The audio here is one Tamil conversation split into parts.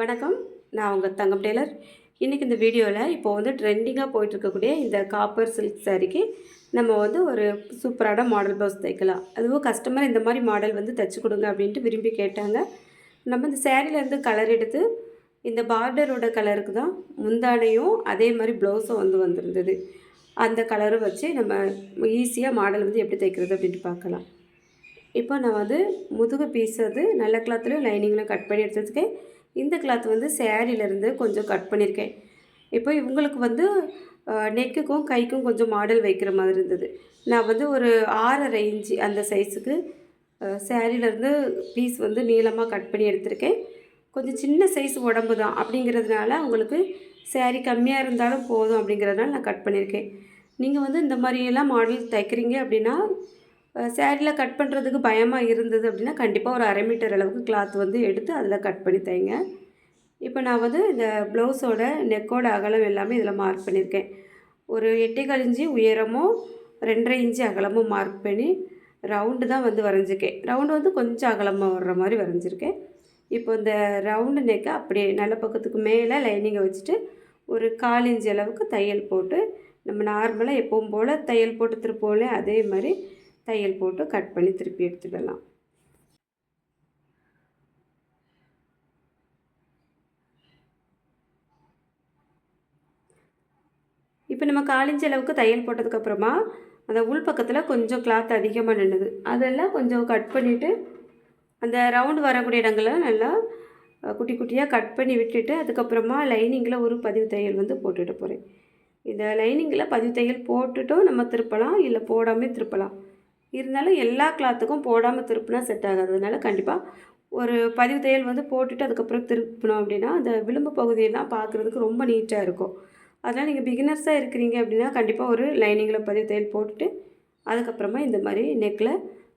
வணக்கம். நான் உங்கள் தங்கம் டெய்லர். இன்றைக்கி இந்த வீடியோவில் இப்போ வந்து ட்ரெண்டிங்காக போயிட்டுருக்கக்கூடிய இந்த காப்பர் சில்க் சாரீக்கு நம்ம வந்து ஒரு சூப்பரான மாடல் ப்ளவுஸ் தைக்கலாம். அதுவும் கஸ்டமர் இந்த மாதிரி மாடல் வந்து தைச்சி கொடுங்க அப்படின்ட்டு விரும்பி கேட்டாங்க. நம்ம இந்த சேரீலேருந்து கலர் எடுத்து இந்த பார்டரோட கலருக்கு தான் முந்தானையும் அதே மாதிரி ப்ளவுஸும் வந்து வந்திருந்தது. அந்த கலரும் வச்சு நம்ம ஈஸியாக மாடல் வந்து எப்படி தைக்கிறது அப்படின்ட்டு பார்க்கலாம். இப்போ நான் வந்து முதுகு பீஸ் வந்து நல்ல கிளாத்துலையும் லைனிங்லாம் கட் பண்ணி எடுத்ததுக்கே இந்த கிளாத் வந்து சேரீலேருந்து கொஞ்சம் கட் பண்ணியிருக்கேன் இப்போ இவங்களுக்கு வந்து நெக்குக்கும் கைக்கும் கொஞ்சம் மாடல் வைக்கிற மாதிரி இருந்தது. நான் வந்து ஒரு ஆறரை இன்ச்சு அந்த சைஸுக்கு சேரீலேருந்து பீஸ் வந்து நீளமாக கட் பண்ணி எடுத்திருக்கேன். கொஞ்சம் சின்ன சைஸ் உடம்பு தான் அப்படிங்கிறதுனால உங்களுக்கு சேரீ கம்மியாக இருந்தாலும் போதும் அப்படிங்கிறதுனால நான் கட் பண்ணியிருக்கேன் நீங்கள் வந்து இந்த மாதிரியெல்லாம் மாடல் தைக்கிறீங்க அப்படின்னா சேரீயில் கட் பண்ணுறதுக்கு பயமாக இருந்தது அப்படின்னா கண்டிப்பாக ஒரு அரை மீட்டர் அளவுக்கு கிளாத் வந்து எடுத்து அதில் கட் பண்ணி தைங்க. இப்போ நான் வந்து இந்த ப்ளவுஸோட நெக்கோட அகலம் எல்லாமே இதில் மார்க் பண்ணியிருக்கேன் ஒரு எட்டேகால் இஞ்சி உயரமும் ரெண்டரை இன்ச்சு அகலமும் மார்க் பண்ணி ரவுண்டு தான் வந்து வரைஞ்சிருக்கேன். ரவுண்டு வந்து கொஞ்சம் அகலமாக வர்ற மாதிரி வரைஞ்சிருக்கேன். இப்போ இந்த ரவுண்டு நெக்கை அப்படியே நல்ல பக்கத்துக்கு மேலே லைனிங்கை வச்சுட்டு ஒரு கால் இஞ்சி அளவுக்கு தையல் போட்டு நம்ம நார்மலாக எப்பவும் போல் தையல் போட்டு திருப்போம்ல அதே மாதிரி தையல் போட்டு கட் பண்ணி திருப்பி எடுத்துடலாம். இப்போ நம்ம காலிஞ்ச அளவுக்கு தையல் போட்டதுக்கப்புறமா அந்த உள் பக்கத்தில் கொஞ்சம் கிளாத் அதிகமாக நின்றுது அதெல்லாம் கொஞ்சம் கட் பண்ணிவிட்டு அந்த ரவுண்டு வரக்கூடிய இடங்கள்லாம் நல்லா குட்டி குட்டியாக கட் பண்ணி விட்டுட்டு அதுக்கப்புறமா லைனிங்கில் ஒரு பதிவு தையல் வந்து போட்டுட்டு போகிறேன் இந்த லைனிங்கில் பதிவு தையல் போட்டுட்டும் நம்ம திருப்பலாம் இல்லை போடாமல் திருப்பலாம். இருந்தாலும் எல்லா கிளாத்துக்கும் போடாமல் திருப்பினா செட் ஆகாததுனால கண்டிப்பாக ஒரு பதிவு தையல் வந்து போட்டுட்டு அதுக்கப்புறம் திருப்பினோம் அப்படின்னா அந்த விளிம்பு பகுதியெல்லாம் பார்க்குறதுக்கு ரொம்ப நீட்டாக இருக்கும். அதனால் நீங்கள் பிகினர்ஸாக இருக்கிறீங்க அப்படின்னா கண்டிப்பாக ஒரு லைனிங்கில் பதிவு தையல் போட்டுட்டு அதுக்கப்புறமா இந்த மாதிரி நெக்கில்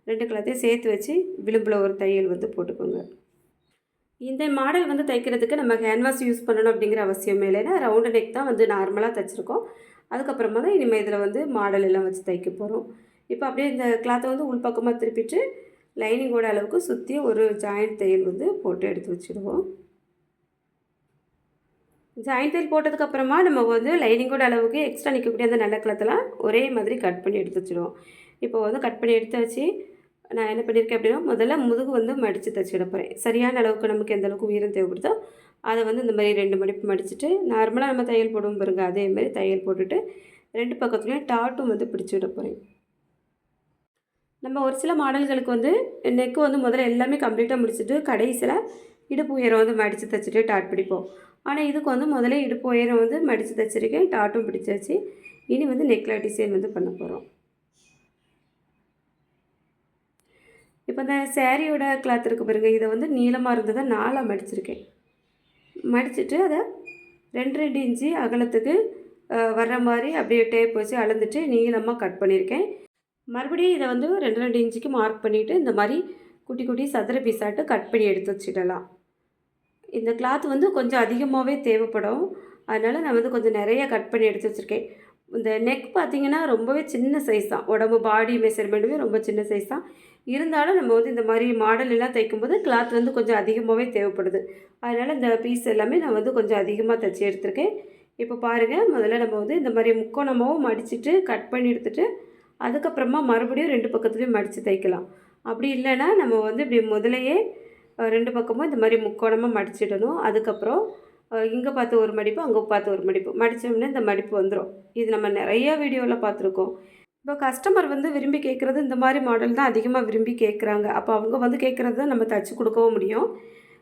ரெண்டு கிளாத்தையும் சேர்த்து வச்சு விளிம்பில் ஒரு தையல் வந்து போட்டுக்கோங்க. இந்த மாடல் வந்து தைக்கிறதுக்கு நம்ம கேன்வாஸ் யூஸ் பண்ணணும் அப்படிங்கிற அவசியமே இல்லைன்னா ரவுண்டு நெக் தான் வந்து நார்மலாக தைச்சிருக்கோம். அதுக்கப்புறமா தான் இனிமேல் இதில் வந்து மாடல் எல்லாம் வச்சு தைக்க போகிறோம் இப்போ அப்படியே இந்த கிளாத்தை வந்து உள்பக்கமாக திருப்பிட்டு லைனிங்கோட அளவுக்கு சுற்றி ஒரு ஜாயிண்ட் தையல் வந்து போட்டு எடுத்து வச்சுடுவோம் ஜாயிண்ட் தையல் போட்டதுக்கப்புறமா நம்ம வந்து லைனிங்கோட அளவுக்கு எக்ஸ்ட்ரா நிற்கக்கூடிய அந்த நல்ல கிளாத்தெல்லாம் ஒரே மாதிரி கட் பண்ணி எடுத்து வச்சுடுவோம் இப்போ வந்து கட் பண்ணி எடுத்து வச்சு நான் என்ன பண்ணியிருக்கேன் அப்படின்னா முதல்ல முதுகு வந்து மடித்து தைச்சிட போகிறேன் சரியான அளவுக்கு நமக்கு எந்த அளவுக்கு உயரம் தேவைப்படுதோ அதை வந்து இந்த மாதிரி ரெண்டு மடிப்பு மடிச்சுட்டு நார்மலாக நம்ம தையல் போடுவோம் பாருங்க அதே மாதிரி தையல் போட்டுட்டு ரெண்டு பக்கத்துலேயும் டாட்டும் வந்து பிடிச்சி விட போகிறேன் நம்ம ஒரு சில மாடல்களுக்கு வந்து நெக்கு வந்து முதல்ல எல்லாமே கம்ப்ளீட்டாக முடிச்சுட்டு கடைசியில் இடுப்பு உயரம் வந்து மடித்து தைச்சிட்டு டாட் பிடிப்போம். ஆனால் இதுக்கு வந்து முதல்ல இடுப்பு உயரம் வந்து மடித்து தைச்சிருக்கேன். டாட்டும் பிடிச்சாச்சு இனி வந்து நெக்கில் டிசைன் வந்து பண்ண போகிறோம் இப்போ இந்த சேரீயோட கிளாத் இருக்குது பாருங்கள் இதை வந்து நீளமாக இருந்ததை நாலாக மடிச்சிருக்கேன். மடிச்சுட்டு அதை ரெண்டு ரெண்டு இன்ச்சு அகலத்துக்கு வர்ற மாதிரி அப்படியே டேப் வச்சு அளந்துட்டு நீளமாக கட் பண்ணியிருக்கேன் மறுபடியும் இதை வந்து ரெண்டு ரெண்டு இன்ச்சுக்கு மார்க் பண்ணிவிட்டு இந்த மாதிரி குட்டி குட்டி சதுர பீஸாட்டு கட் பண்ணி எடுத்து வச்சிடலாம். இந்த கிளாத் வந்து கொஞ்சம் அதிகமாகவே தேவைப்படும். அதனால் நான் வந்து கொஞ்சம் நிறைய கட் பண்ணி எடுத்து வச்சுருக்கேன். இந்த நெக் பார்த்திங்கன்னா ரொம்பவே சின்ன சைஸ் தான். உடம்பு பாடி மெஷர்மெண்ட்டுமே ரொம்ப சின்ன சைஸ் தான். இருந்தாலும் நம்ம வந்து இந்த மாதிரி மாடல் எல்லாம் தைக்கும்போது கிளாத் வந்து கொஞ்சம் அதிகமாகவே தேவைப்படுது. அதனால் இந்த பீஸ் எல்லாமே நான் வந்து கொஞ்சம் அதிகமாக தைச்சி எடுத்திருக்கேன். இப்போ பாருங்கள் முதல்ல நம்ம வந்து இந்த மாதிரி முக்கோணமாகவும் மடிச்சுட்டு கட் பண்ணி எடுத்துகிட்டு அதுக்கப்புறமா மறுபடியும் ரெண்டு பக்கத்துலேயும் மடித்து தைக்கலாம் அப்படி இல்லைன்னா நம்ம வந்து இப்படி முதலையே ரெண்டு பக்கமும் இந்த மாதிரி முக்கோணமாக மடிச்சிடணும். அதுக்கப்புறம் இங்கே பார்த்து ஒரு மடிப்பு அங்கே பார்த்து ஒரு மடிப்பு. மடித்தோம்னா இந்த மடிப்பு வந்துடும் இது நம்ம நிறைய வீடியோவில் பார்த்துருக்கோம். இப்போ கஸ்டமர் வந்து விரும்பி கேட்குறது இந்த மாதிரி மாடல் தான் அதிகமாக விரும்பி கேட்குறாங்க அப்போ அவங்க வந்து கேட்குறது தான் நம்ம தச்சு கொடுக்கவும் முடியும்.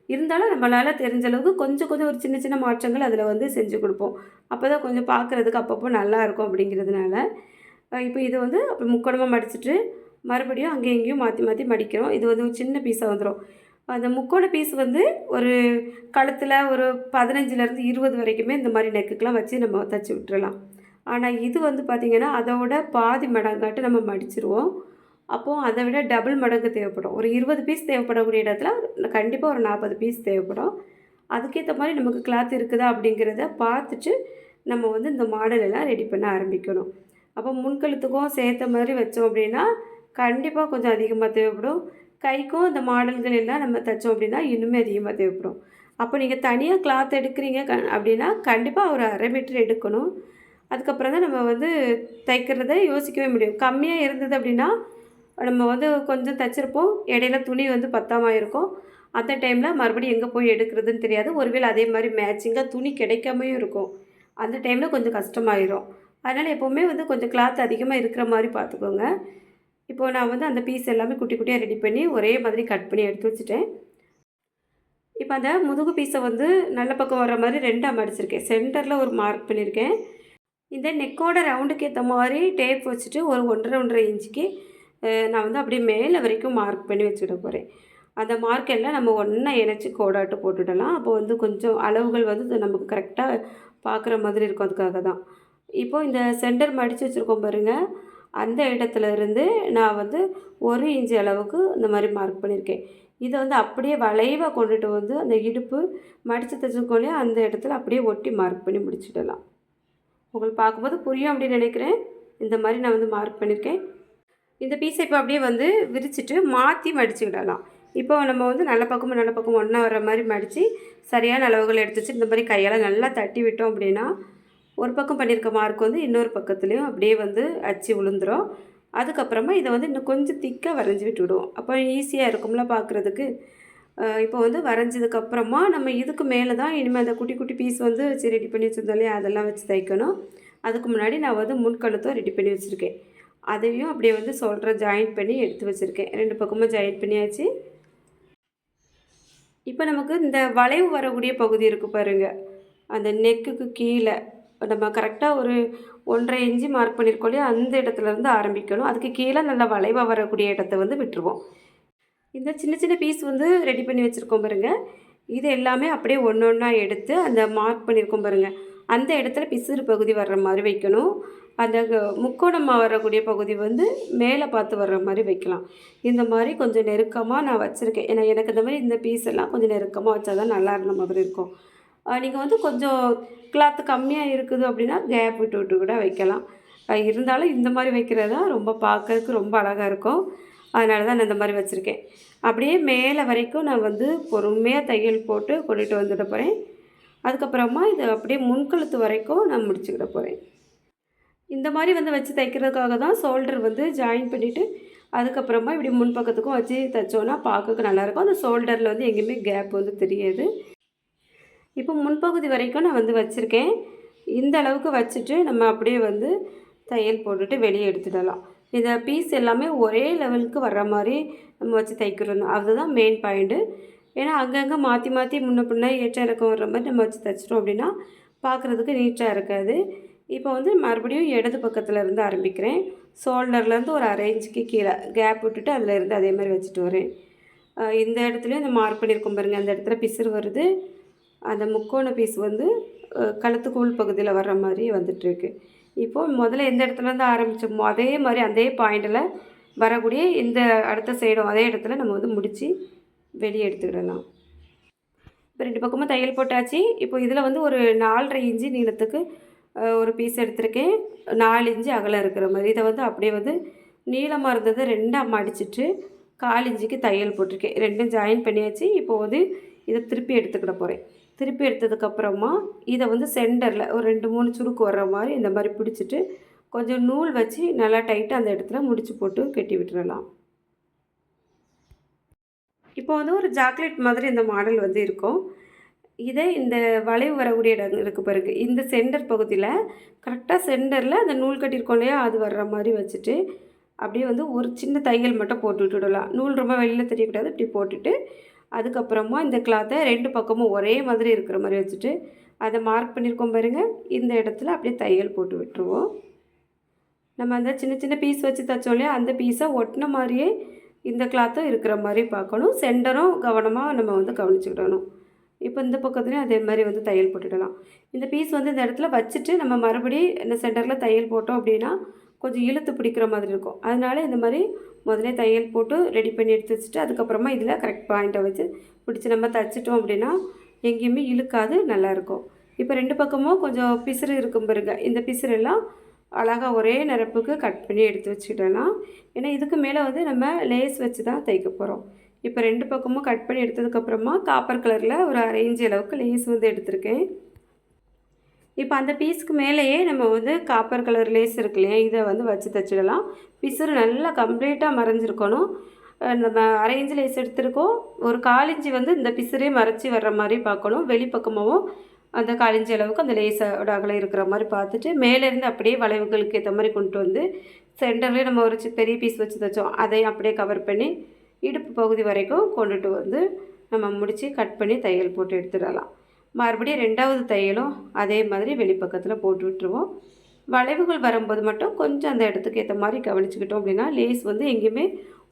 இருந்தாலும் நம்மளால் தெரிஞ்ச அளவுக்கு கொஞ்சம் கொஞ்சம் ஒரு சின்ன சின்ன மாற்றங்கள் அதில் வந்து செஞ்சு கொடுப்போம். அப்போ தான் கொஞ்சம் பார்க்குறதுக்கு அப்பப்போ நல்லா இருக்கும் அப்படிங்கிறதுனால இப்போ இது வந்து அப்படி முக்கோணமாக மடிச்சுட்டு மறுபடியும் அங்கேயும் இங்கேயும் மாற்றி மாற்றி மடிக்கிறோம். இது வந்து ஒரு சின்ன பீஸாக வந்துடும் அந்த முக்கோண பீஸ் வந்து ஒரு கழுத்தில் ஒரு பதினஞ்சுலேருந்து இருபது வரைக்குமே இந்த மாதிரி நெக்குக்கெலாம் வச்சு நம்ம தைச்சி விட்டுறலாம். ஆனால் இது வந்து பார்த்திங்கன்னா அதோட பாதி மடங்காட்டு நம்ம மடிச்சிருவோம். அப்போது அதை விட டபுள் மடங்கு தேவைப்படும். ஒரு இருபது பீஸ் தேவைப்படக்கூடிய இடத்துல கண்டிப்பாக ஒரு நாற்பது பீஸ் தேவைப்படும். அதுக்கேற்ற மாதிரி நமக்கு கிளாத் இருக்குதா அப்படிங்கிறத பார்த்துட்டு நம்ம வந்து இந்த மாடலெல்லாம் ரெடி பண்ண ஆரம்பிக்கணும். அப்போ முன்கழுத்துக்கும் சேர்த்த மாதிரி வச்சோம் அப்படின்னா கண்டிப்பாக கொஞ்சம் அதிகமாக தேவைப்படும். கைக்கும் இந்த மாடல்கள் எல்லாம் நம்ம தைச்சோம் அப்படின்னா இன்னுமே அதிகமாக தேவைப்படும். அப்போ நீங்கள் தனியாக கிளாத் எடுக்கிறீங்க க அப்படின்னா கண்டிப்பாக ஒரு அரை மீட்டர் எடுக்கணும். அதுக்கப்புறம் தான் நம்ம வந்து தைக்கிறத யோசிக்கவே முடியும். கம்மியாக இருந்தது அப்படின்னா நம்ம வந்து கொஞ்சம் தைச்சிருப்போம். இடையில துணி வந்து பத்தாமல் இருக்கும். அந்த டைமில் மறுபடியும் எங்கே போய் எடுக்கிறதுன்னு தெரியாது. ஒருவேளை அதே மாதிரி மேட்சிங்காக துணி கிடைக்காமையும் இருக்கும். அந்த டைமில் கொஞ்சம் கஷ்டமாயிரும். அதனால் எப்போவுமே வந்து கொஞ்சம் கிளாத் அதிகமாக இருக்கிற மாதிரி பார்த்துக்கோங்க. இப்போது நான் வந்து அந்த பீஸ் எல்லாமே குட்டி குட்டியாக ரெடி பண்ணி ஒரே மாதிரி கட் பண்ணி எடுத்து வச்சுட்டேன். இப்போ அந்த முதுகு பீஸை வந்து நல்ல பக்கம் வர மாதிரி ரெண்டாக மடிச்சிருக்கேன் சென்டரில் ஒரு மார்க் பண்ணியிருக்கேன் இந்த நெக்கோட ரவுண்டுக்கு ஏற்ற மாதிரி டேப் வச்சுட்டு ஒரு ஒன்றரை ஒன்றரை இன்ச்சுக்கு நான் வந்து அப்படியே மேலே வரைக்கும் மார்க் பண்ணி வச்சுட போகிறேன் அந்த மார்க் எல்லாம் நம்ம ஒன்றா இணைச்சி கோடாட்டு போட்டுடலாம். அப்போ வந்து கொஞ்சம் அளவுகள் வந்து நமக்கு கரெக்டாக பார்க்குற மாதிரி இருக்கும். அதுக்காக தான். இப்போது இந்த சென்டர் மடித்து வச்சுருக்கோம் பாருங்கள் அந்த இடத்துல இருந்து நான் வந்து ஒரு இன்ச்சு அளவுக்கு இந்த மாதிரி மார்க் பண்ணியிருக்கேன் இதை வந்து அப்படியே வளைவாக கொண்டுட்டு வந்து அந்த இடுப்பு மடித்து தைச்சிருக்கோம் அந்த இடத்துல அப்படியே ஒட்டி மார்க் பண்ணி முடிச்சிடலாம். உங்களுக்கு பார்க்கும்போது புரியும் அப்படின்னு நினைக்கிறேன். இந்த மாதிரி நான் வந்து மார்க் பண்ணியிருக்கேன் இந்த பீஸை இப்போ அப்படியே வந்து விரிச்சிட்டு மாற்றி மடிச்சுக்கிடலாம் இப்போ நம்ம வந்து நல்ல பக்கமும் நல்ல பக்கமும் ஒன்றா வர மாதிரி மடித்து சரியான அளவுகள் எடுத்து வச்சு இந்த மாதிரி கையால் நல்லா தட்டி விட்டோம் அப்படின்னா ஒரு பக்கம் பண்ணியிருக்க மார்க் வந்து இன்னொரு பக்கத்துலேயும் அப்படியே வந்து அச்சு விழுந்துரும் அதுக்கப்புறமா இதை வந்து இன்னும் கொஞ்சம் திக்காக வரைஞ்சி விட்டு விடுவோம். அப்போ ஈஸியாக இருக்கும்ல பார்க்குறதுக்கு இப்போ வந்து வரைஞ்சதுக்கப்புறமா நம்ம இதுக்கு மேலே தான் இனிமேல் அந்த குட்டி குட்டி பீஸ் வந்து வச்சு ரெடி பண்ணி வச்சுருந்தோம் இல்லையா? அதெல்லாம் வச்சு தைக்கணும். அதுக்கு முன்னாடி நான் வந்து முன்கழுத்தும் ரெடி பண்ணி வச்சுருக்கேன். அதையும் அப்படியே வந்து சொல்கிற ஜாயின் பண்ணி எடுத்து வச்சுருக்கேன். ரெண்டு பக்கமும் ஜாயின் பண்ணியாச்சு. இப்போ நமக்கு இந்த வளைவு வரக்கூடிய பகுதி இருக்குது பாருங்கள் அந்த நெக்குக்கு கீழே. நம்ம கரெக்டாக ஒரு ஒன்றரை இன்ச்சு மார்க் பண்ணியிருக்கோம் இல்லையா? அந்த இடத்துல இருந்து ஆரம்பிக்கணும். அதுக்கு கீழே நல்லா வளைவாக வரக்கூடிய இடத்த வந்து விட்டுருவோம். இந்த சின்ன சின்ன பீஸ் வந்து ரெடி பண்ணி வச்சுருக்கோம் பாருங்கள் இது எல்லாமே அப்படியே ஒன்று ஒன்றா எடுத்து அந்த மார்க் பண்ணியிருக்கோம் பாருங்கள் அந்த இடத்துல பிசுறு பகுதி வர்ற மாதிரி வைக்கணும். அந்த முக்கோணமாக வரக்கூடிய பகுதி வந்து மேலே பார்த்து வர்ற மாதிரி வைக்கலாம். இந்த மாதிரி கொஞ்சம் நெருக்கமாக நான் வச்சுருக்கேன். ஏன்னா எனக்கு இந்த மாதிரி இந்த பீஸ் எல்லாம் கொஞ்சம் நெருக்கமாக வச்சா தான் நல்லா இருந்த மாதிரி இருக்கும். நீங்கள் வந்து கொஞ்சம் கிளாத்து கம்மியாக இருக்குது அப்படின்னா கேப் விட்டு விட்டு கூட வைக்கலாம். இருந்தாலும் இந்த மாதிரி வைக்கிறது தான் ரொம்ப பார்க்கறதுக்கு ரொம்ப அழகாக இருக்கும். அதனால தான் நான் இந்த மாதிரி வச்சுருக்கேன். அப்படியே மேலே வரைக்கும் நான் வந்து பொறுமையாக தையல் போட்டு கொண்டுட்டு வந்துட போகிறேன் அதுக்கப்புறமா இதை அப்படியே முன்கழுத்து வரைக்கும் நான் முடிச்சுக்கிட போகிறேன் இந்த மாதிரி வந்து வச்சு தைக்கிறதுக்காக தான் ஷோல்டர் வந்து ஜாயின் பண்ணிவிட்டு அதுக்கப்புறமா இப்படி முன்பக்கத்துக்கும் வச்சு தைச்சோன்னா பார்க்கறதுக்கு நல்லாயிருக்கும் அந்த ஷோல்டரில் வந்து எங்கேயுமே கேப் வந்து தெரியாது. இப்போ முன்பகுதி வரைக்கும் நான் வந்து வச்சுருக்கேன். இந்த அளவுக்கு வச்சுட்டு நம்ம அப்படியே வந்து தையல் போட்டுட்டு வெளியே எடுத்துடலாம். இந்த பீஸ் எல்லாமே ஒரே லெவலுக்கு வர்ற மாதிரி நம்ம வச்சு தைக்கிறோம் அதுதான் மெயின் பாயிண்ட்டு ஏன்னா அங்கங்கே மாற்றி மாற்றி முன்ன பின்னே ஏற்ற இறக்கம் வர்ற மாதிரி நம்ம வச்சு தைச்சிட்டோம் அப்படின்னா பார்க்குறதுக்கு நீட்டாக இருக்காது. இப்போ வந்து மறுபடியும் இடது பக்கத்தில் இருந்து ஆரம்பிக்கிறேன். ஷோல்டர்லேருந்து ஒரு அரை இன்ச்சுக்கு கீழே கேப் விட்டுட்டு அதில் இருந்து அதே மாதிரி வச்சுட்டு வரேன். இந்த இடத்துலையும் இந்த மார்க் பண்ணியிருக்கோம் பாருங்கள் அந்த இடத்துல பிசுறு வருது. அந்த முக்கோண பீஸ் வந்து கழுத்துக்கு உள் பகுதியில் வர்ற மாதிரி வந்துட்டுருக்கு. இப்போது முதல்ல எந்த இடத்துலேருந்து ஆரம்பித்தோமோ அதே மாதிரி அதே பாயிண்டில் வரக்கூடிய இந்த அடுத்த சைடும் அதே இடத்துல நம்ம வந்து முடித்து வெளியே எடுத்துக்கிடலாம். இப்போ ரெண்டு பக்கமும் தையல் போட்டாச்சு. இப்போ இதில் வந்து ஒரு நாலரை இன்ச்சு நீளத்துக்கு ஒரு பீஸ் எடுத்திருக்கேன். நாலு இன்ச்சு அகலம் இருக்கிற மாதிரி. இதை வந்து அப்படியே வந்து நீளமாக இருந்ததை ரெண்டாக மடிச்சிட்டு கால் இஞ்சிக்கு தையல் போட்டிருக்கேன். ரெண்டும் ஜாயின் பண்ணியாச்சு. இப்போ வந்து இதை திருப்பி எடுத்துக்கிட போகிறேன் திருப்பி எடுத்ததுக்கப்புறமா இதை வந்து சென்டரில் ஒரு ரெண்டு மூணு சுருக்கு வர்ற மாதிரி இந்த மாதிரி பிடிச்சிட்டு கொஞ்சம் நூல் வச்சு நல்லா டைட்டாக அந்த இடத்துல முடிச்சு போட்டு கட்டி விட்டுறலாம். இப்போ வந்து ஒரு ஜாக்லேட் மாதிரி இந்த மாடல் வந்து இருக்கும். இதை இந்த வளைவு வரக்கூடிய இடம் இருக்குது பாருங்க. இந்த சென்டர் பகுதியில் கரெக்டாக சென்டரில் அந்த நூல் கட்டியிருக்கோம் இல்லையா அது வர்ற மாதிரி வச்சுட்டு அப்படியே வந்து ஒரு சின்ன தையல் மட்டும் போட்டு விட்டுடலாம் நூல் ரொம்ப வெளியில் தெரியக்கூடாது. இப்படி போட்டுட்டு அதுக்கப்புறமா இந்த கிளாத்தை ரெண்டு பக்கமும் ஒரே மாதிரி இருக்கிற மாதிரி வச்சுட்டு அதை மார்க் பண்ணியிருக்கோம் பாருங்கள் இந்த இடத்துல அப்படியே தையல் போட்டு விட்டுருவோம். நம்ம அந்த சின்ன சின்ன பீஸ் வச்சு தைச்சோம் இல்லையா? அந்த பீஸை ஒட்டின மாதிரியே இந்த கிளாத்தும் இருக்கிற மாதிரி பார்க்கணும். சென்டரும் கவனமாக நம்ம வந்து கவனிச்சுக்கிடணும். இப்போ இந்த பக்கத்துலேயும் அதே மாதிரி வந்து தையல் போட்டுடலாம். இந்த பீஸ் வந்து இந்த இடத்துல வச்சுட்டு நம்ம மறுபடியும் இந்த சென்டரில் தையல் போட்டோம் அப்படின்னா கொஞ்சம் இழுத்து பிடிக்கிற மாதிரி இருக்கும். அதனால இந்த மாதிரி முதலே தையல் போட்டு ரெடி பண்ணி எடுத்து வச்சுட்டு அதுக்கப்புறமா இதில் கரெக்ட் பாயிண்ட்டை வச்சு பிடிச்சி நம்ம தைச்சிட்டோம் அப்படின்னா எங்கேயுமே இழுக்காது நல்லாயிருக்கும் இப்போ ரெண்டு பக்கமும் கொஞ்சம் பிசுறு இருக்கும் பாருங்க. இந்த பிசுறெல்லாம் அழகாக ஒரே நிரப்புக்கு கட் பண்ணி எடுத்து வச்சுக்கிடலாம். ஏன்னா இதுக்கு மேலே வந்து நம்ம லேஸ் வச்சு தான் தைக்க போகிறோம். இப்போ ரெண்டு பக்கமும் கட் பண்ணி எடுத்ததுக்கப்புறமா காப்பர் கலரில் ஒரு அரேஞ்சு அளவுக்கு லேஸ் வந்து எடுத்திருக்கேன். இப்போ அந்த பீஸ்க்கு மேலேயே நம்ம வந்து காப்பர் கலர் லேஸ் இருக்கு இல்லையா? இதை வந்து வச்சு தைச்சிடலாம். பிசுறு நல்லா கம்ப்ளீட்டாக மறைஞ்சிருக்கணும். நம்ம அரைஞ்சு லேஸ் எடுத்திருக்கோம். ஒரு காலிஞ்சி வந்து இந்த பிசுறே மறைச்சி வர்ற மாதிரி பார்க்கணும். வெளிப்பக்கமாகவும் அந்த காலிஞ்சி அளவுக்கு அந்த லேஸோட அகலம் இருக்கிற மாதிரி பார்த்துட்டு மேலேருந்து அப்படியே வளைவுகளுக்கு ஏற்ற மாதிரி கொண்டு வந்து சென்டர்லேயே நம்ம ஒரு பெரிய பீஸ் வச்சு தைச்சோம். அதையும் அப்படியே கவர் பண்ணி இடுப்பு பகுதி வரைக்கும் கொண்டுட்டு வந்து நம்ம முடித்து கட் பண்ணி தையல் போட்டு எடுத்துடலாம். மறுபடியும் ரெண்டாவது தையலும் அதே மாதிரி வெளிப்பக்கத்தில் போட்டு விட்டுருவோம். வளைவுகள் வரும்போது மட்டும் கொஞ்சம் அந்த இடத்துக்கு ஏற்ற மாதிரி கவனிச்சுக்கிட்டோம் அப்படின்னா லேஸ் வந்து எங்கேயுமே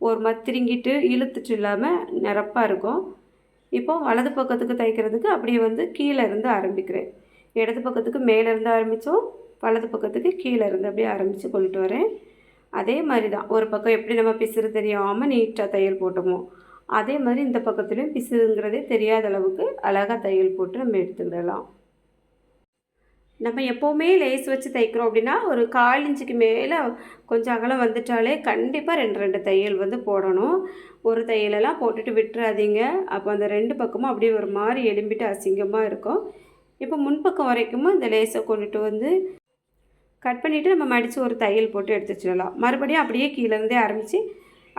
ஒரு மாதிரி திருங்கிட்டு இழுத்துட்டு இல்லாமல் நிரப்பாக இருக்கும். இப்போ வலது பக்கத்துக்கு தைக்கிறதுக்கு அப்படியே வந்து கீழே இருந்து ஆரம்பிக்கிறேன். இடது பக்கத்துக்கு மேலே இருந்து ஆரம்பித்தோம் வலது பக்கத்துக்கு கீழே இருந்து அப்படியே ஆரம்பித்து கொண்டுட்டு வரேன். அதே மாதிரி தான் ஒரு பக்கம் எப்படி நம்ம பிசுறு தெரியாமல் நீட்டாக தையல் போட்டோமோ அதே மாதிரி இந்த பக்கத்துலேயும் பிசுங்கிறதே தெரியாத அளவுக்கு அழகாக தையல் போட்டு நம்ம எடுத்துக்கிடலாம். நம்ம எப்போவுமே லேஸ் வச்சு தைக்கிறோம் அப்படின்னா ஒரு கால் இன்ச்சுக்கு மேலே கொஞ்சம் அகலம் வந்துட்டாலே கண்டிப்பாக ரெண்டு ரெண்டு தையல் வந்து போடணும். ஒரு தையலெல்லாம் போட்டுட்டு விட்டுறாதீங்க. அப்போ அந்த ரெண்டு பக்கமும் அப்படியே ஒரு மாதிரி எலும்பிட்டு அசிங்கமாக இருக்கும். இப்போ முன்பக்கம் வரைக்கும் இந்த லேஸை கொண்டுட்டு வந்து கட் பண்ணிவிட்டு நம்ம மடித்து ஒரு தையல் போட்டு எடுத்து வச்சிடலாம் மறுபடியும் அப்படியே கீழேருந்தே ஆரம்பித்து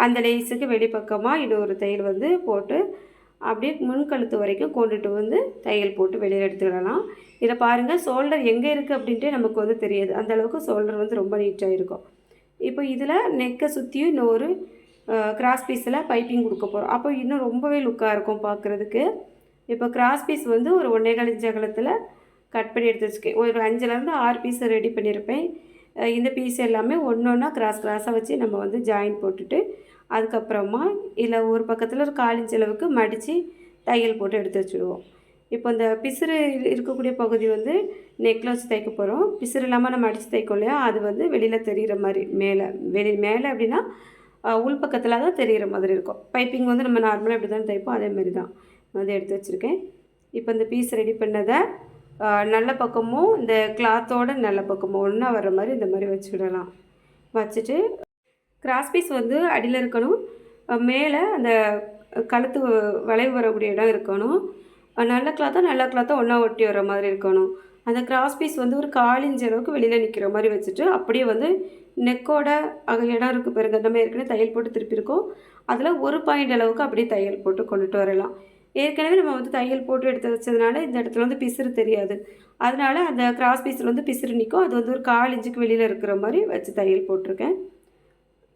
அந்த லேஸுக்கு வெளிப்பக்கமாக இன்னொரு தையல் வந்து போட்டு அப்படியே முன்கழுத்து வரைக்கும் கொண்டுட்டு வந்து தையல் போட்டு வெளியில் எடுத்துக்கிடலாம் இதை பாருங்கள் ஷோல்டர் எங்கே இருக்குது அப்படின்ட்டு நமக்கு வந்து தெரியாது. அந்த அளவுக்கு ஷோல்டர் வந்து ரொம்ப நீட்டாக இருக்கும். இப்போ இதில் நெக்கை சுற்றியும் இன்னொரு கிராஸ் பீஸில் பைப்பிங் கொடுக்க போகிறோம் அப்போ இன்னும் ரொம்பவே லுக்காக இருக்கும் பார்க்குறதுக்கு இப்போ கிராஸ் பீஸ் வந்து ஒரு ஒன்றேகால் இன்ச் அகலத்தில் கட் பண்ணி எடுத்து வச்சுக்கேன் ஒரு அஞ்சுலேருந்து ஆறு பீஸ் ரெடி பண்ணியிருப்பேன். இந்த பீஸ் எல்லாமே ஒன்று ஒன்றா கிராஸ் கிராஸாக வச்சு நம்ம வந்து ஜாயின் போட்டுட்டு அதுக்கப்புறமா இல்லை ஒரு பக்கத்தில் ஒரு காலிஞ்ச அளவுக்கு மடித்து தையல் போட்டு எடுத்து வச்சுடுவோம். இப்போ இந்த பிசுறு இருக்கக்கூடிய பகுதி வந்து நெக்கில் வச்சு தைக்க போகிறோம் பிசுறு இல்லாமல் நம்ம அடித்து தைக்கும் இல்லையா? அது வந்து வெளியில் தெரிகிற மாதிரி மேலே வெளி மேலே அப்படின்னா உள் பக்கத்தில் தான் தெரிகிற மாதிரி இருக்கும். பைப்பிங் வந்து நம்ம நார்மலாக எப்படி தான் தைப்போம். அதே மாதிரி தான் வந்து எடுத்து வச்சுருக்கேன். இப்போ இந்த பீஸ் ரெடி பண்ணதை நல்ல பக்கமும் இந்த கிளாத்தோட நல்ல பக்கமும். ஒன்றா வர்ற மாதிரி இந்த மாதிரி வச்சுடலாம். வச்சுட்டு கிராஸ் பீஸ் வந்து அடியில் இருக்கணும். மேலே அந்த கழுத்து வளைவு வரக்கூடிய இடம் இருக்கணும். நல்ல கிளாத்தாக நல்ல கிளாத்தாக ஒன்றா ஒட்டி வர மாதிரி இருக்கணும். அந்த கிராஸ் பீஸ் வந்து ஒரு காலிஞ்ச அளவுக்கு வெளியில் நிற்கிற மாதிரி வச்சுட்டு அப்படியே வந்து நெக்கோட அக இடம் இருக்குது பாருங்க. நம்ம ஏற்கனவே தையல் போட்டு திருப்பியிருக்கோம் அதில் ஒரு பாயிண்ட் அளவுக்கு அப்படியே தையல் போட்டு கொண்டுட்டு வரலாம். ஏற்கனவே நம்ம வந்து தையல் போட்டு எடுத்து வச்சதுனால இந்த இடத்துல வந்து பிசுறு தெரியாது. அதனால அந்த கிராஸ் பீஸில் வந்து பிசுறு நிற்கும் அது வந்து ஒரு கால் இன்ச்சுக்கு வெளியில் இருக்கிற மாதிரி வச்சு தையல் போட்டிருக்கேன்.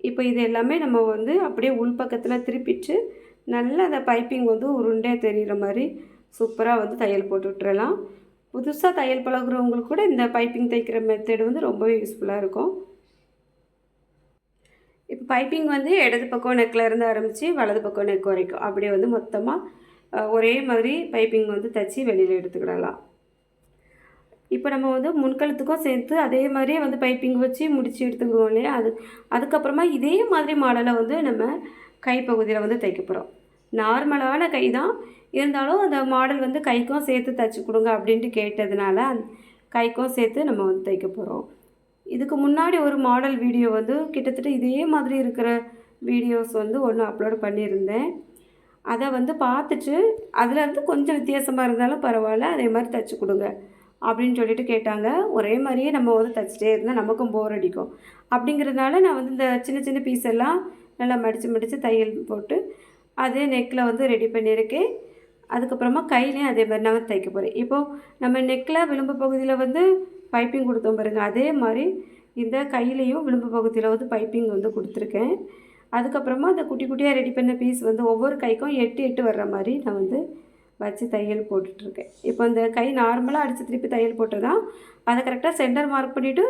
இப்போ இது எல்லாமே நம்ம வந்து அப்படியே உள்பக்கத்தில் திருப்பிட்டு நல்லா அந்த பைப்பிங் வந்து உருண்டையாக தெரிகிற மாதிரி சூப்பராக வந்து தையல் போட்டு விட்டுறலாம். புதுசாக தையல் பழகுறவங்களுக்கு கூட இந்த பைப்பிங் தைக்கிற மெத்தட் வந்து ரொம்பவே யூஸ்ஃபுல்லாக இருக்கும். இப்போ பைப்பிங் வந்து இடது பக்கம் நெக்கில் இருந்து ஆரம்பித்து வலது பக்கம் நெக் வரைக்கும் அப்படியே வந்து மொத்தமாக ஒரே மாதிரி பைப்பிங் வந்து தைச்சி வெளியில் எடுத்துக்கிடலாம். இப்போ நம்ம வந்து முன்கழுத்துக்கும் சேர்த்து அதே மாதிரியே வந்து பைப்பிங் வச்சு முடித்து எடுத்துக்குவோம் இல்லையா? அது அதுக்கப்புறமா இதே மாதிரி மாடலை வந்து நம்ம கைப்பகுதியில் வந்து தைக்க போகிறோம் நார்மலான கை தான். இருந்தாலும் அந்த மாடல் வந்து கைக்கும் சேர்த்து தைச்சி கொடுங்க அப்படின்ட்டு கேட்டதுனால கைக்கும் சேர்த்து நம்ம வந்து தைக்க போகிறோம் இதுக்கு முன்னாடி ஒரு மாடல் வீடியோ வந்து கிட்டத்தட்ட இதே மாதிரி இருக்கிற வீடியோஸ் வந்து ஒன்று அப்லோட் பண்ணியிருந்தேன். அதை வந்து பார்த்துட்டு அதில் இருந்து கொஞ்சம் வித்தியாசமாக இருந்தாலும் பரவாயில்ல அதே மாதிரி தைச்சி கொடுங்க அப்படின்னு சொல்லிட்டு கேட்டாங்க. ஒரே மாதிரியே நம்ம வந்து தைச்சிட்டே இருந்தால் நமக்கும் போர் அடிக்கும். அப்படிங்கிறதுனால நான் வந்து இந்த சின்ன சின்ன பீஸ் எல்லாம் நல்லா மடித்து மடித்து தையல் போட்டு அதே நெக்கில் வந்து ரெடி பண்ணியிருக்கேன். அதுக்கப்புறமா கையிலையும் அதே மாதிரி நான் வந்து தைக்க போகிறேன் இப்போது நம்ம நெக்கில் விளிம்பு பகுதியில் வந்து பைப்பிங் கொடுத்தோம் பாருங்கள் அதே மாதிரி இந்த கையிலையும் விளிம்பு பகுதியில் வந்து பைப்பிங் வந்து கொடுத்துருக்கேன். அதுக்கப்புறமா அந்த குட்டி குட்டியாக ரெடி பண்ண பீஸ் வந்து ஒவ்வொரு கைக்கும் எட்டு எட்டு வர்ற மாதிரி நான் வந்து வச்சு தையல் போட்டுட்ருக்கேன். இப்போ இந்த கை நார்மலாக அடித்து திருப்பி தையல் போட்டுதான் அதை கரெக்டாக சென்டர் மார்க் பண்ணிவிட்டு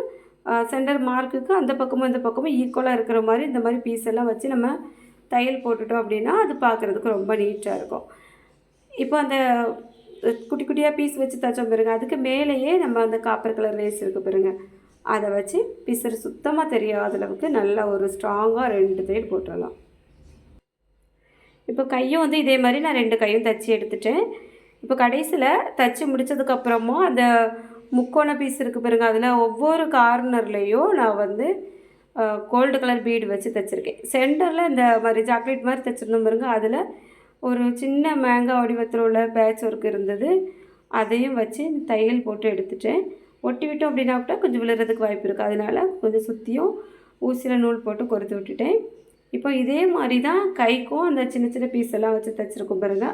சென்டர் மார்க்குக்கு அந்த பக்கமும் இந்த பக்கமும் ஈக்குவலாக இருக்கிற மாதிரி இந்த மாதிரி பீஸ் எல்லாம் வச்சு நம்ம தையல் போட்டுட்டோம் அப்படின்னா அது பார்க்குறதுக்கு ரொம்ப நீட்டாக இருக்கும். இப்போ அந்த குட்டி குட்டியாக பீஸ் வச்சு தைச்சோம் பாருங்கள் அதுக்கு மேலேயே நம்ம அந்த காப்பர் கலர் லேஸ் இருக்குது பாருங்கள் அதை வச்சு பிசறு சுத்தமாக தெரியாத அளவுக்கு நல்லா ஒரு ஸ்ட்ராங்காக ரெண்டு தையல் போட்டுடலாம் இப்போ கையும் வந்து இதே மாதிரி நான் ரெண்டு கையும் தச்சு எடுத்துட்டேன். இப்போ கடைசியில் தச்சு முடித்ததுக்கப்புறமா அந்த முக்கோண பீஸ் இருக்குது பாருங்க அதில் ஒவ்வொரு கார்னர்லேயும் நான் வந்து கோல்டு கலர் பீடு வச்சு தைச்சிருக்கேன். சென்டரில் இந்த மாதிரி சாக்லேட் மாதிரி தைச்சிருந்தோம் பாருங்க அதில் ஒரு சின்ன மேங்கா வடிவத்தில் உள்ள பேட்ச் ஒர்க் இருந்தது. அதையும் வச்சு தையல் போட்டு எடுத்துட்டேன். ஒட்டி விட்டோம் அப்படின்னா கூட கொஞ்சம் விழுறதுக்கு வாய்ப்பு இருக்குது அதனால கொஞ்சம் சுற்றியும் ஊசியில் நூல் போட்டு கொறுத்து விட்டுட்டேன். இப்போ இதே மாதிரி தான் கைக்கும் அந்த சின்ன சின்ன பீஸ் எல்லாம் வச்சு தைச்சிருக்கோம் பாருங்க.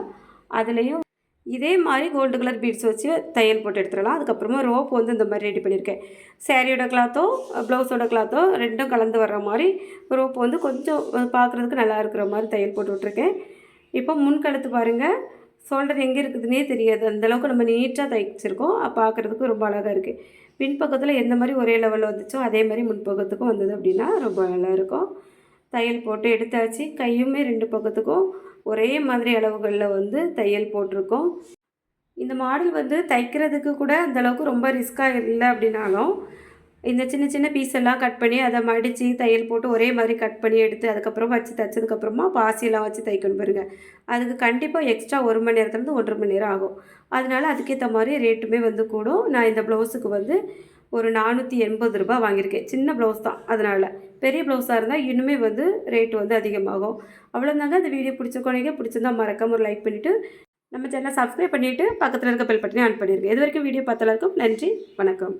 அதுலேயும் இதே மாதிரி கோல்டு கலர் பீட்ஸ் வச்சு தையல் போட்டு எடுத்துடலாம். அதுக்கப்புறமா ரோப் வந்து இந்த மாதிரி ரெடி பண்ணியிருக்கேன். சேரீயோட கிளாத்தோ ப்ளவுஸோட கிளாத்தோ ரெண்டும் கலந்து வர்ற மாதிரி ரோப் வந்து கொஞ்சம் பார்க்குறதுக்கு நல்லா இருக்கிற மாதிரி தையல் போட்டு விட்ருக்கேன் இப்போ முன்கழுத்து பாருங்கள் ஷோல்டர் எங்கே இருக்குதுன்னே தெரியாது. அந்தளவுக்கு நம்ம நீட்டாக தைச்சிருக்கோம் பார்க்குறதுக்கு ரொம்ப அழகாக இருக்குது பின்பக்கத்தில் எந்த மாதிரி ஒரே லெவலில் வந்துச்சோ அதே மாதிரி முன்பக்கத்துக்கும் வந்தது அப்படின்னா ரொம்ப நல்லா இருக்கும். தையல் போட்டு எடுத்தாச்சு. கையுமே ரெண்டு பக்கத்துக்கும் ஒரே மாதிரி அளவுகளில் வந்து தையல் போட்டிருக்கோம். இந்த மாடல் வந்து தைக்கிறதுக்கு கூட அந்தளவுக்கு ரொம்ப ரிஸ்க்காக இல்லை அப்படின்னாலும் இந்த சின்ன சின்ன பீஸ் எல்லாம் கட் பண்ணி அதை மடித்து தையல் போட்டு ஒரே மாதிரி கட் பண்ணி எடுத்து அதுக்கப்புறம் வச்சு தைச்சதுக்கப்புறமா பாசியெல்லாம் வச்சு தைக்கணும் பாருங்க. அதுக்கு கண்டிப்பாக எக்ஸ்ட்ரா ஒரு மணி நேரத்துலேருந்து ஒன்றரை மணி நேரம் ஆகும். அதனால அதுக்கேற்ற மாதிரி ரேட்டுமே வந்து கூடும். நான் இந்த ப்ளவுஸுக்கு வந்து ஒரு நானூற்றி எண்பது ரூபா வாங்கியிருக்கேன். சின்ன ப்ளவுஸ் தான். அதனால் பெரிய ப்ளவுஸாக இருந்தால் இன்னுமே வந்து ரேட் வந்து அதிகமாகும். அவ்வளோதாங்க இந்த வீடியோ பிடிச்சிருக்கோனீங்க பிடிச்சிருந்தா மறக்காம ஒரு லைக் பண்ணிவிட்டு நம்ம சேனலை சப்ஸ்கிரைப் பண்ணிவிட்டு பக்கத்தில் இருக்க பெல் பட்டனே ஆன் பண்ணியிருக்கேன் இது வரைக்கும் வீடியோ பார்த்தலாருக்கும் நன்றி. வணக்கம்.